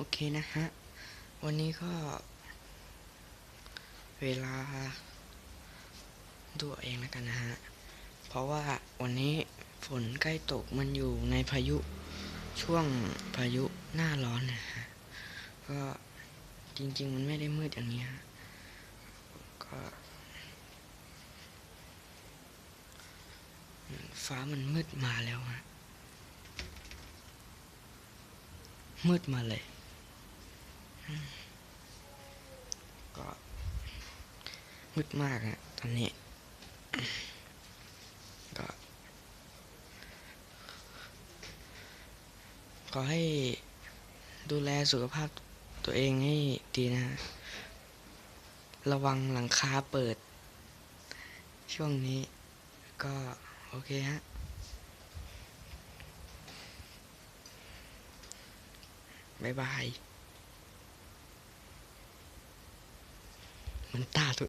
โอเคนะฮะ วันนี้ก็ เวลาดูเอาเองแล้วกันนะฮะ เพราะว่าวันนี้ฝนใกล้ตกมันอยู่ในพายุช่วงพายุหน้าร้อนนะฮะ ก็จริง ๆ มันไม่ได้มืดอย่างนี้ฮะ ก็ฟ้ามันมืดมาแล้วฮะ มืดมาเลย ก็มืดมากฮะตอนนี้ ก็ ขอให้ดูแลสุขภาพตัวเองให้ดีนะฮะระวังหลังคาเปิด ช่วงนี้ก็โอเคฮะบ๊ายบาย มันตาตัว